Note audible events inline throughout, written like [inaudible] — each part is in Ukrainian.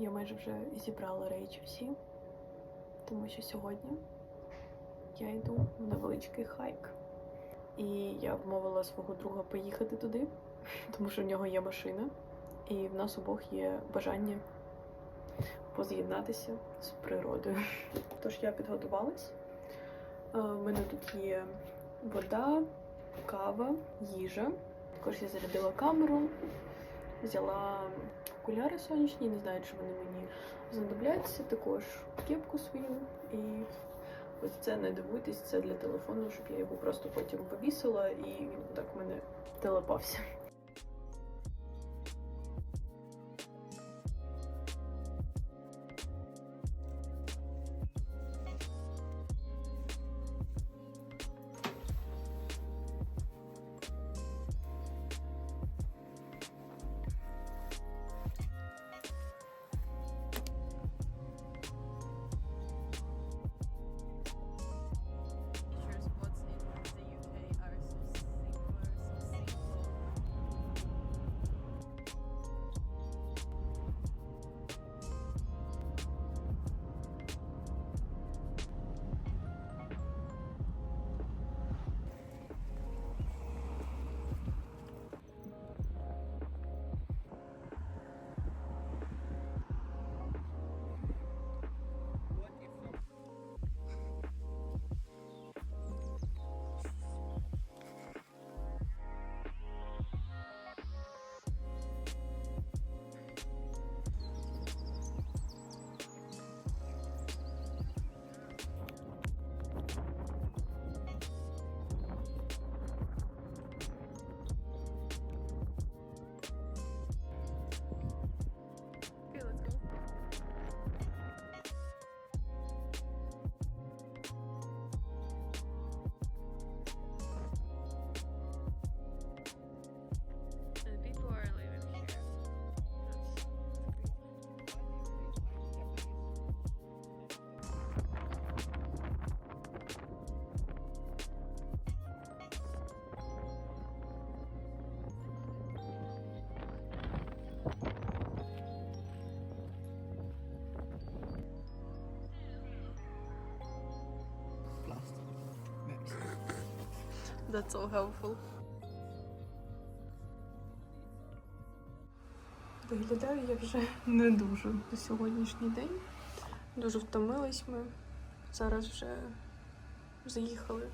Я майже вже зібрала речі всі, тому що сьогодні я йду в невеличкий хайк. І я вмовила свого друга поїхати туди, [laughs] тому що в нього є машина, і в нас обох є бажання поз'єднатися з природою. [laughs] Тож я підготувалась. Е, У мене тут є вода, кава, їжа. Також я зарядила камеру, взяла окуляри сонячні, не знаю, чи вони мені знадобляться. Також кепку свою. І ось це не дивуйтесь, це для телефону, щоб я його просто потім повісила і він так в мене телепався. That's so helpful. Виглядаю я вже не дуже на сьогоднішній день. Дуже втомились ми. Зараз вже заїхали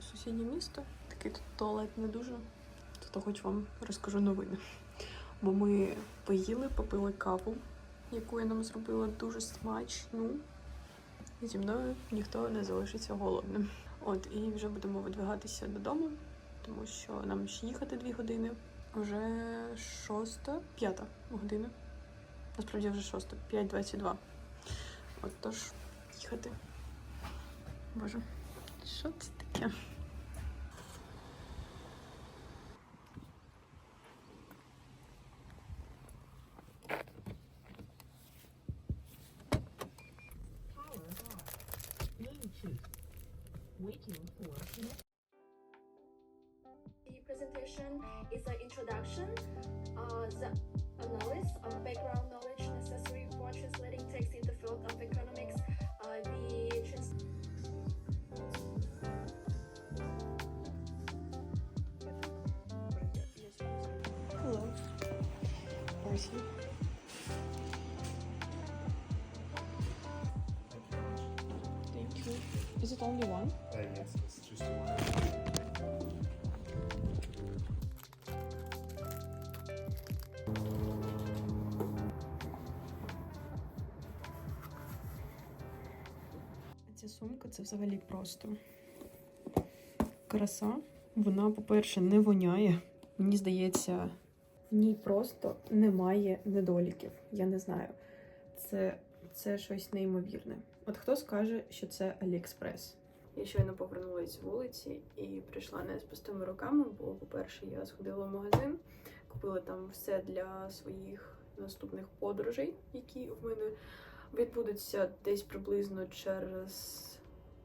в сусіднє місто. Такий тут туалет не дуже. То хоч вам розкажу новини. Бо ми поїли, попили каву, яку я нам зробила дуже смачну. І зі мною ніхто не залишиться голодним. От, і вже будемо видвигатися додому, тому що нам ще їхати дві години. Вже шоста, п'ята година. Насправді вже шоста, 5.22. От тож їхати. Боже, що це таке? Hello. Marcy. Thank you. Is it only one? Uh, yes, it's just one. Ця сумка це взагалі просто краса. Вона, по-перше, не воняє. Мені здається, ній просто немає недоліків. Я не знаю. Це, це щось неймовірне. От хто скаже, що це Аліекспрес? Я щойно повернулася з вулиці і прийшла не з пустими руками, бо, по-перше, я сходила в магазин, купила там все для своїх наступних подорожей, які в мене відбудуться десь приблизно через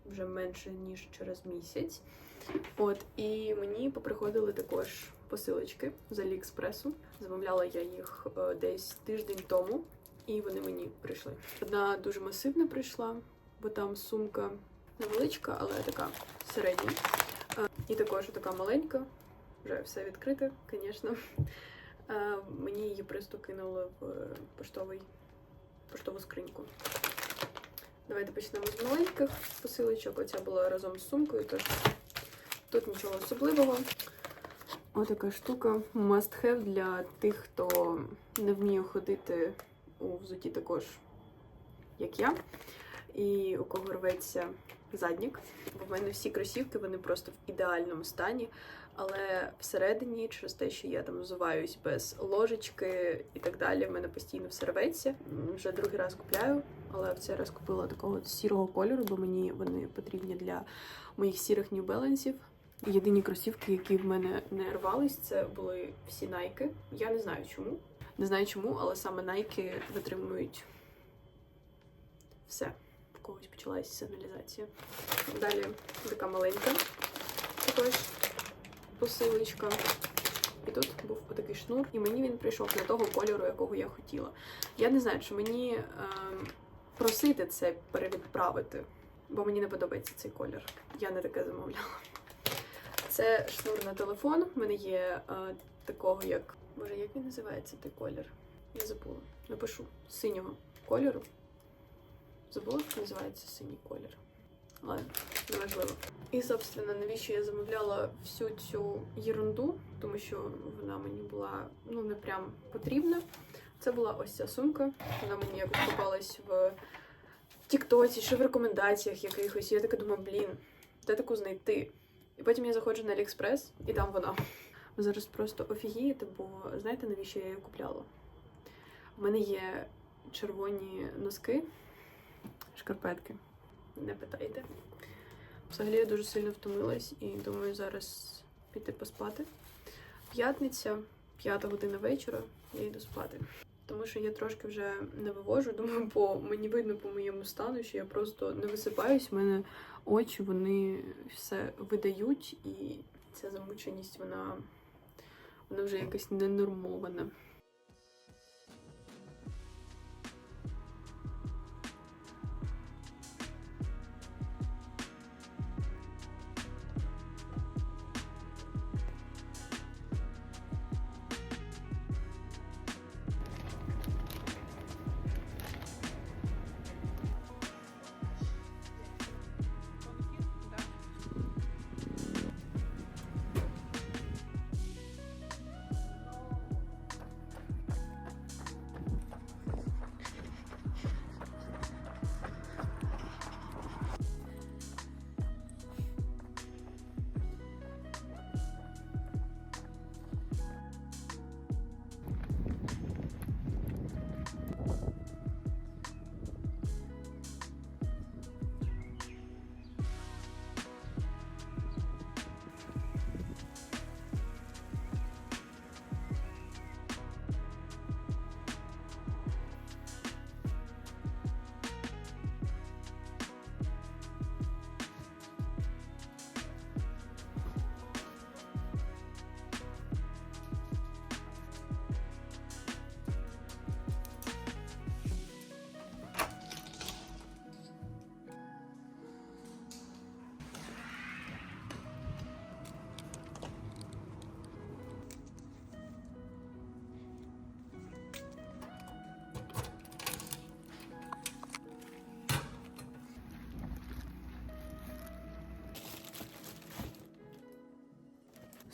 вже менше ніж через місяць. От і мені поприходили також посилочки з Аліекспресу. Замовляла я їх е, десь тиждень тому. і вони мені прийшли. Одна дуже масивна прийшла, бо там сумка невеличка, але така середня. І також така маленька, вже все відкрите, звісно. Мені її просто кинули в поштовий, поштову скриньку. Давайте почнемо з маленьких посилочок. Оця була разом з сумкою, тож тут нічого особливого. Отака штука must have для тих, хто не вміє ходити у взуті також, як я, і у кого рветься заднік. Бо в мене всі кросівки вони просто в ідеальному стані. Але всередині, через те, що я там взуваюсь без ложечки і так далі, в мене постійно все рветься. Вже другий раз купляю, але в цей раз купила такого сірого кольору, бо мені вони потрібні для моїх сірих New Balance. Єдині кросівки, які в мене не рвались, це були всі Nike. Я не знаю чому. Не знаю чому, але саме Nike витримують все. В когось почалася сигналізація. Далі така маленька також посилочка. І тут був отакий шнур, і мені він прийшов не того кольору, якого я хотіла. Я не знаю, чи мені ем, просити це перевідправити, бо мені не подобається цей колір. Я не таке замовляла. Це шнур на телефон. У мене є е, такого, як. Боже, як він називається той колір? Я забула. Напишу синього кольору. Забула, як називається синій колір. Але неважливо. І, собственно, навіщо я замовляла всю цю єрунду, тому що вона мені була ну не прям потрібна. Це була ось ця сумка. Вона мені якось попалась в Тіктоці чи в рекомендаціях якихось. Я така думаю, блін, де таку знайти? І потім я заходжу на Аліекспрес, і там вона. Ви зараз просто офігієте, бо знаєте, навіщо я її купляла? У мене є червоні носки, шкарпетки. Не питайте. Взагалі я дуже сильно втомилась і думаю зараз піти поспати. П'ятниця, п'ята година вечора, я йду спати. Тому що я трошки вже не вивожу, [laughs] думаю, бо мені видно по моєму стану, що я просто не висипаюсь. У мене очі вони все видають, і ця замученість, вона, вона вже якась ненормована.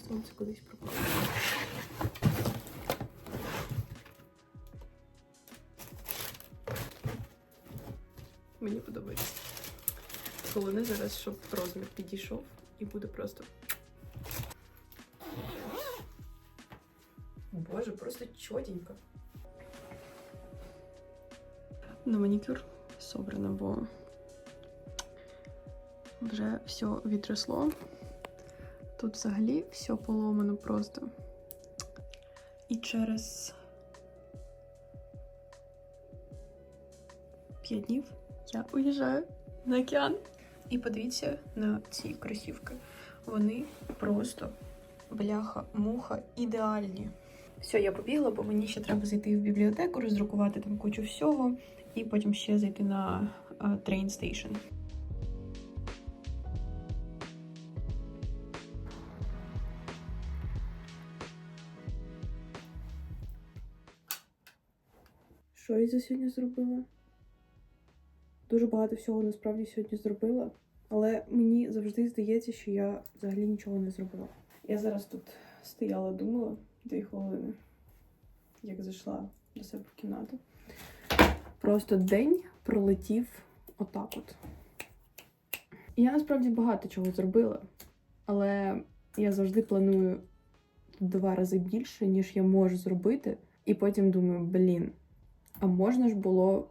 Сонце кудись пропало. Мені подобається. Головне зараз, щоб розмір підійшов і буде просто. Боже, просто чотенько. На манікюр собрано, бо вже все відросло. Тут взагалі все поломано просто. І через 5 днів я уїжджаю на океан. І подивіться на ці кросівки. Вони просто бляха-муха ідеальні. Все, я побігла, бо мені ще треба зайти в бібліотеку, роздрукувати там кучу всього, і потім ще зайти на трейн стейшн. Що я за сьогодні зробила? Дуже багато всього насправді сьогодні зробила, але мені завжди здається, що я взагалі нічого не зробила. Я зараз тут стояла, думала дві хвилини, як зайшла до себе в кімнату. Просто день пролетів отак от. Я насправді багато чого зробила, але я завжди планую два рази більше, ніж я можу зробити. І потім думаю, блін, а можна ж було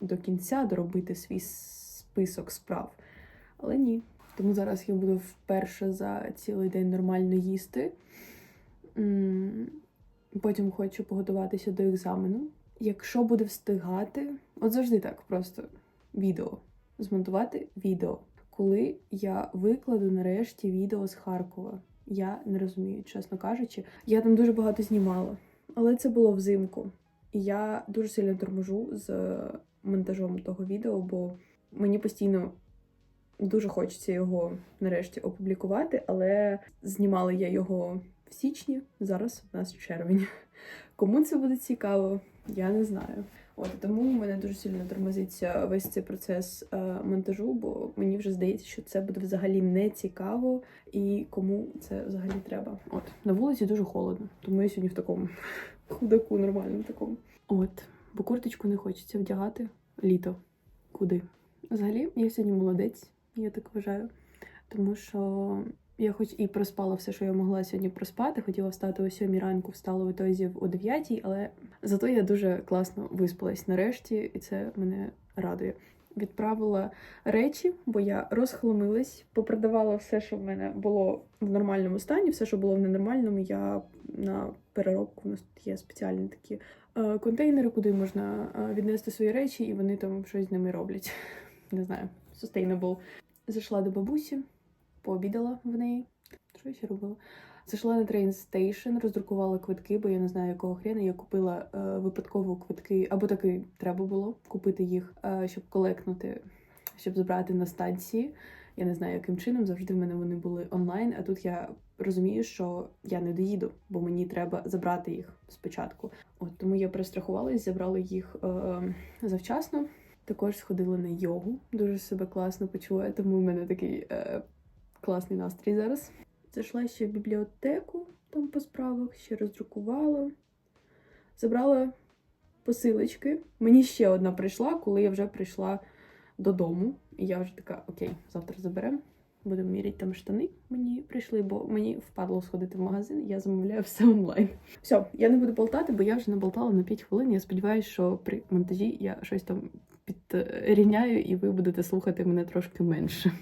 до кінця доробити свій список справ. Але ні. Тому зараз я буду вперше за цілий день нормально їсти. Потім хочу поготуватися до екзамену. Якщо буде встигати, от завжди так, просто відео. Змонтувати відео. Коли я викладу нарешті відео з Харкова. Я не розумію, чесно кажучи. Я там дуже багато знімала, але це було взимку. І я дуже сильно торможу з монтажом того відео, бо мені постійно дуже хочеться його нарешті опублікувати, але знімала я його в січні, зараз у нас червень. [laughs] Кому це буде цікаво, я не знаю. От тому у мене дуже сильно тормозиться весь цей процес е, монтажу, бо мені вже здається, що це буде взагалі не цікаво і кому це взагалі треба. От на вулиці дуже холодно, тому я сьогодні в такому [laughs] худаку нормальному такому. От, бо курточку не хочеться вдягати літо. Куди? Взагалі, я сьогодні молодець, я так вважаю. Тому що я хоч і проспала все, що я могла сьогодні проспати, хотіла встати о 7 ранку, встала в ітозі о 9, але зато я дуже класно виспалась нарешті, і це мене радує. Відправила речі, бо я розхломилась, попродавала все, що в мене було в нормальному стані, все, що було в ненормальному, я на переробку у нас тут є спеціальні такі е, контейнери, куди можна е, віднести свої речі, і вони там щось з ними роблять. [laughs] Не знаю, sustainable. Зайшла до бабусі, пообідала в неї. Що я ще робила? Зайшла на трейн стейшн, роздрукувала квитки, бо я не знаю, якого хрена. Я купила е, випадково квитки, або таки треба було купити їх, е, щоб колекнути, щоб забрати на станції. Я не знаю, яким чином завжди в мене вони були онлайн. А тут я розумію, що я не доїду, бо мені треба забрати їх спочатку. От тому я перестрахувалась, забрала їх е, завчасно. Також сходила на йогу, дуже себе класно почуваю, тому в мене такий е, класний настрій зараз. Зайшла ще в бібліотеку там по справах, ще роздрукувала. Забрала посилочки. Мені ще одна прийшла, коли я вже прийшла додому. І я вже така: окей, завтра заберемо. Будемо міряти там штани. Мені прийшли, бо мені впадло сходити в магазин, я замовляю все онлайн. Все, я не буду болтати, бо я вже наболтала на 5 хвилин. Я сподіваюся, що при монтажі я щось там підрівняю, і ви будете слухати мене трошки менше.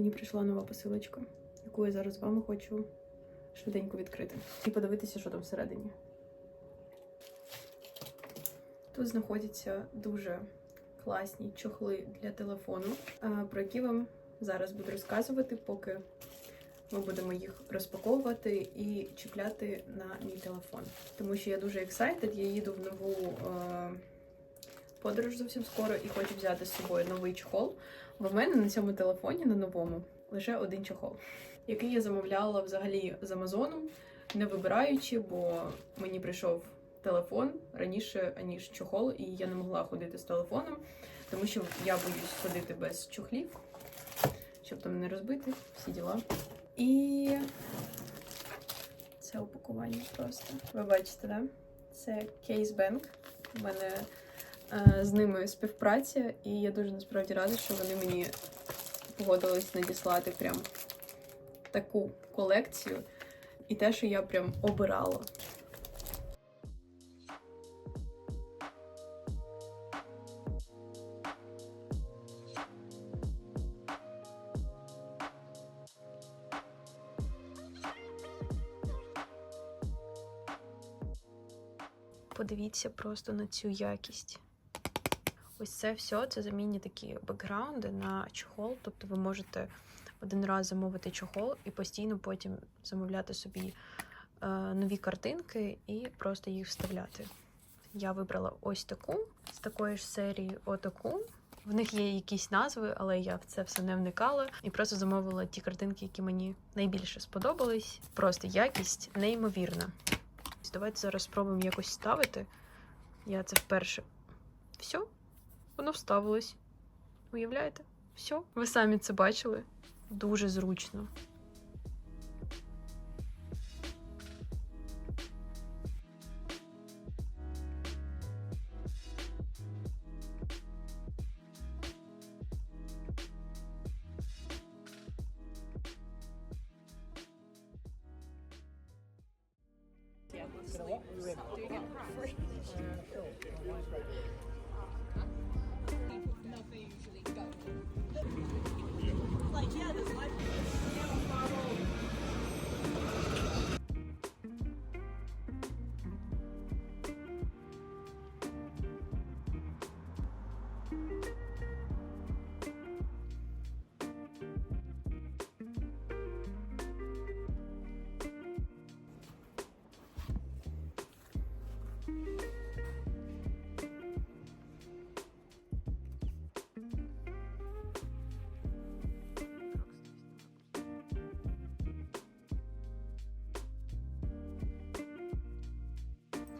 Мені прийшла нова посилочка, яку я зараз з вами хочу швиденько відкрити і подивитися, що там всередині. Тут знаходяться дуже класні чохли для телефону, про які вам зараз буду розказувати, поки ми будемо їх розпаковувати і чіпляти на мій телефон. Тому що я дуже excited, я їду в нову подорож зовсім скоро і хочу взяти з собою новий чохол. Бо в мене на цьому телефоні на новому лише один чохол, який я замовляла взагалі з Амазону, не вибираючи, бо мені прийшов телефон раніше, аніж чохол, і я не могла ходити з телефоном, тому що я боюсь ходити без чохлів, щоб там не розбити всі діла. І це упакування просто. Ви бачите, да? Це Bank. У мене з ними співпраця, і я дуже насправді рада, що вони мені погодились надіслати прям таку колекцію. І те, що я прям обирала. Подивіться просто на цю якість. Ось це все це замінні такі бекграунди на чохол. Тобто ви можете один раз замовити чохол і постійно потім замовляти собі е, нові картинки і просто їх вставляти. Я вибрала ось таку з такої ж серії отаку. В них є якісь назви, але я в це все не вникала і просто замовила ті картинки, які мені найбільше сподобались. Просто якість неймовірна. Давайте зараз спробуємо якось ставити. Я це вперше. Все, воно вставилось. Уявляєте? Все, ви самі це бачили. Дуже зручно.